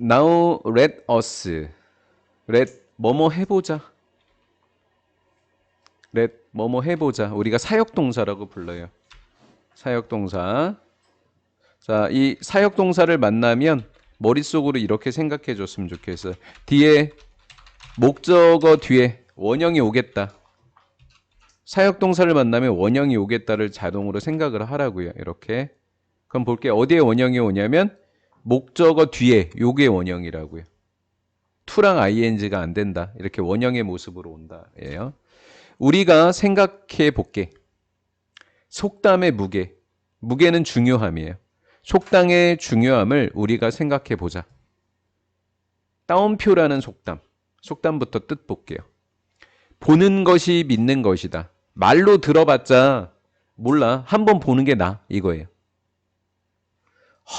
now let us let 뭐뭐 해보자. let 뭐뭐 해보자. 우리가 사역동사라고 불러요. 사역동사. 자, 이 사역동사를 만나면 머릿속으로 이렇게 생각해 줬으면 좋겠어요. 뒤에 목적어 뒤에 원형이 오겠다. 사역동사를 만나면 원형이 오겠다를 자동으로 생각을 하라고요. 이렇게. 그럼 볼게요. 어디에 원형이 오냐면 목적어 뒤에 요게 원형이라고요. to랑 ing가 안 된다. 이렇게 원형의 모습으로 온다. 예요. 우리가 생각해 볼게. 속담의 무게. 무게는 중요함이에요. 속담의 중요함을 우리가 생각해 보자. 따옴표라는 속담. 속담부터 뜻 볼게요. 보는 것이 믿는 것이다. 말로 들어봤자 몰라. 한 번 보는 게 나. 이거예요.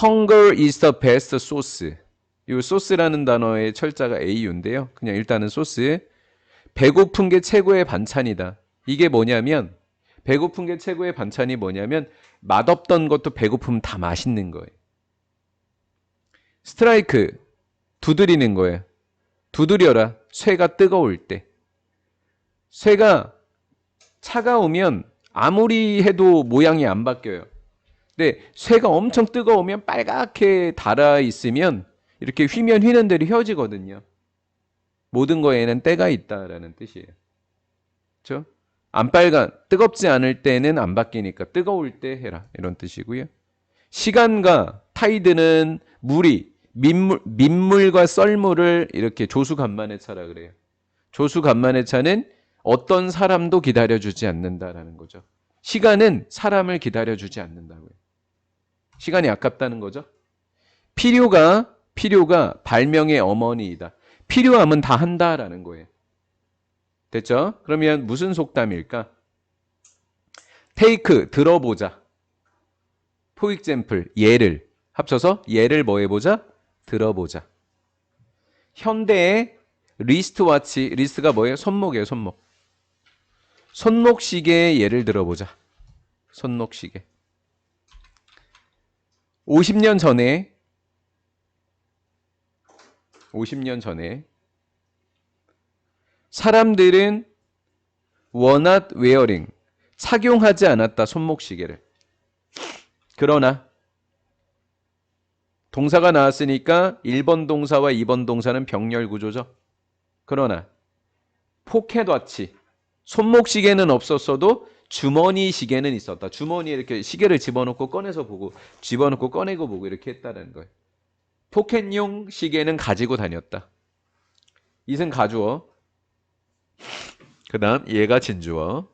Hunger is the best sauce. 이 소스라는 단어의 철자가 AU인데요. 그냥 일단은 소스. 배고픈 게 최고의 반찬이다. 이게 뭐냐면 배고픈 게 최고의 반찬이 뭐냐면 맛없던 것도 배고프면 다 맛있는 거예요. 스트라이크 두드리는 거예요. 두드려라. 쇠가 뜨거울 때. 쇠가 차가우면 아무리 해도 모양이 안 바뀌어요. 근데 쇠가 엄청 뜨거우면 빨갛게 달아 있으면 이렇게 휘면 휘는 대로 휘어지거든요. 모든 거에는 때가 있다라는 뜻이에요. 그렇죠? 안 빨간 뜨겁지 않을 때는 안 바뀌니까 뜨거울 때 해라 이런 뜻이고요. 시간과 타이드는 물이 민물 민물과 썰물을 이렇게 조수 간만의 차라 그래요. 조수 간만의 차는 어떤 사람도 기다려주지 않는다라는 거죠. 시간은 사람을 기다려주지 않는다고요. 시간이 아깝다는 거죠. 필요가 필요가 발명의 어머니이다. 필요함은 다 한다라는 거예요. 됐죠? 그러면 무슨 속담일까? 테이크 들어보자. 포익젠플 예를 합쳐서 예를 뭐 해보자? 들어보자. 현대의 리스트와치 리스트가 뭐예요? 손목이에요, 손목. 손목시계의 예를 들어보자. 손목시계. 50년 전에 50년 전에 사람들은 not wearing 착용하지 않았다 손목시계를. 그러나 동사가 나왔으니까 1번 동사와 2번 동사는 병렬 구조죠. 그러나 포켓워치 손목시계는 없었어도 주머니 시계는 있었다. 주머니에 이렇게 시계를 집어넣고 꺼내서 보고 집어넣고 꺼내고 보고 이렇게 했다는 거예요. 포켓용 시계는 가지고 다녔다. 이승 가주어. 그 다음 얘가 진주어.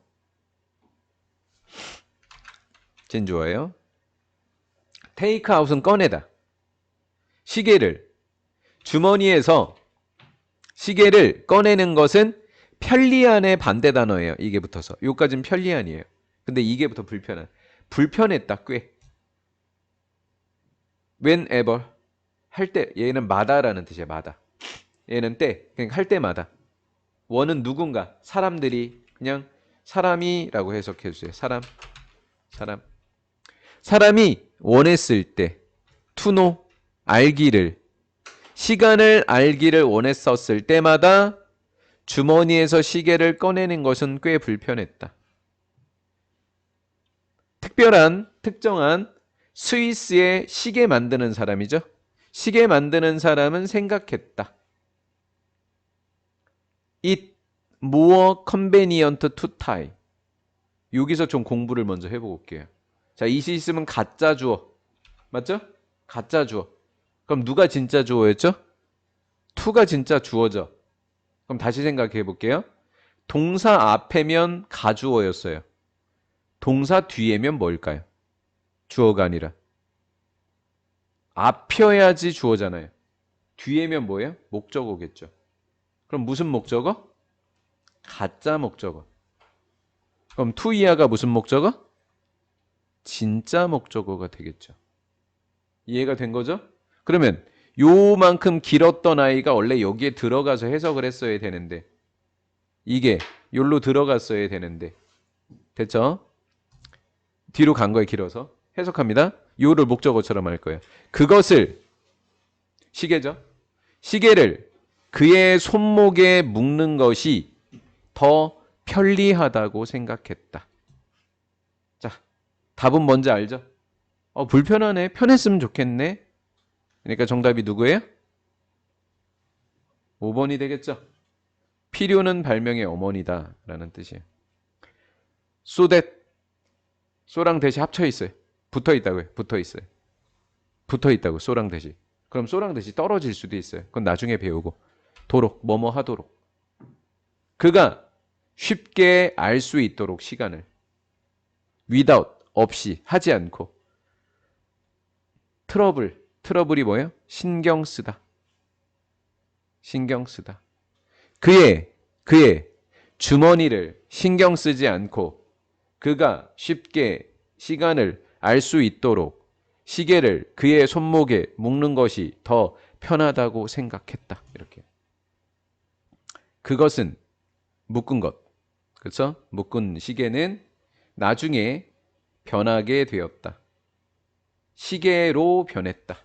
진주어예요. 테이크아웃은 꺼내다. 시계를 주머니에서 시계를 꺼내는 것은 편리한의 반대 단어예요. 이게 붙어서. 요까지는 편리한이에요. 근데 이게 부터 불편한. 불편했다. 꽤. whenever 할 때 얘는 마다라는 뜻이에요. 마다. 얘는 때. 그냥 할 때마다. 원은 누군가 사람들이 그냥 사람이라고 해석해 주세요. 사람. 사람. 사람이 원했을 때 투노 알기를 시간을 알기를 원했었을 때마다 주머니에서 시계를 꺼내는 것은 꽤 불편했다. 특별한, 특정한 스위스의 시계 만드는 사람이죠. 시계 만드는 사람은 생각했다. It more convenient to tie. 여기서 좀 공부를 먼저 해볼게요. 자, 이시 있으면 가짜 주어. 맞죠? 가짜 주어. 그럼 누가 진짜 주어였죠? 투가 진짜 주어죠. 그럼 다시 생각해 볼게요. 동사 앞에면 가주어였어요. 동사 뒤에면 뭘까요? 주어가 아니라. 앞이어야지 주어잖아요. 뒤에면 뭐예요? 목적어겠죠. 그럼 무슨 목적어? 가짜 목적어. 그럼 투 이하가 무슨 목적어? 진짜 목적어가 되겠죠. 이해가 된 거죠? 그러면 요만큼 길었던 아이가 원래 여기에 들어가서 해석을 했어야 되는데 이게 요로 들어갔어야 되는데 됐죠? 뒤로 간 거에 길어서 해석합니다. 요를 목적어처럼 할 거예요. 그것을 시계죠? 시계를 그의 손목에 묶는 것이 더 편리하다고 생각했다. 자, 답은 뭔지 알죠? 어, 불편하네. 편했으면 좋겠네. 그러니까 정답이 누구예요? 5번이 되겠죠? 필요는 발명의 어머니다. 라는 뜻이에요. that, 소랑 대시 합쳐 있어요. 붙어 있다고요. 붙어 있어요. 붙어 있다고, 소랑 대시. 그럼 소랑 대시 떨어질 수도 있어요. 그건 나중에 배우고. 도록, 뭐뭐 하도록. 그가 쉽게 알 수 있도록 시간을. without, 없이, 하지 않고. 트러블, 트러블이 뭐예요? 신경 쓰다. 신경 쓰다. 그의, 그의 주머니를 신경 쓰지 않고 그가 쉽게 시간을 알 수 있도록 시계를 그의 손목에 묶는 것이 더 편하다고 생각했다. 이렇게. 그것은 묶은 것. 그렇죠? 묶은 시계는 나중에 변하게 되었다. 시계로 변했다.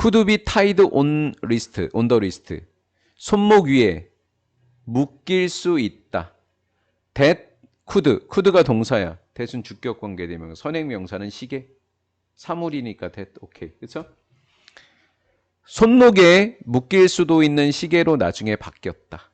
Could be tied on wrist, on the wrist. 손목 위에 묶일 수 있다. that could, could가 동사야. that은 주격 관계 되면 선행 명사는 시계. 사물이니까 that 오케이. 그렇죠? 손목에 묶일 수도 있는 시계로 나중에 바뀌었다.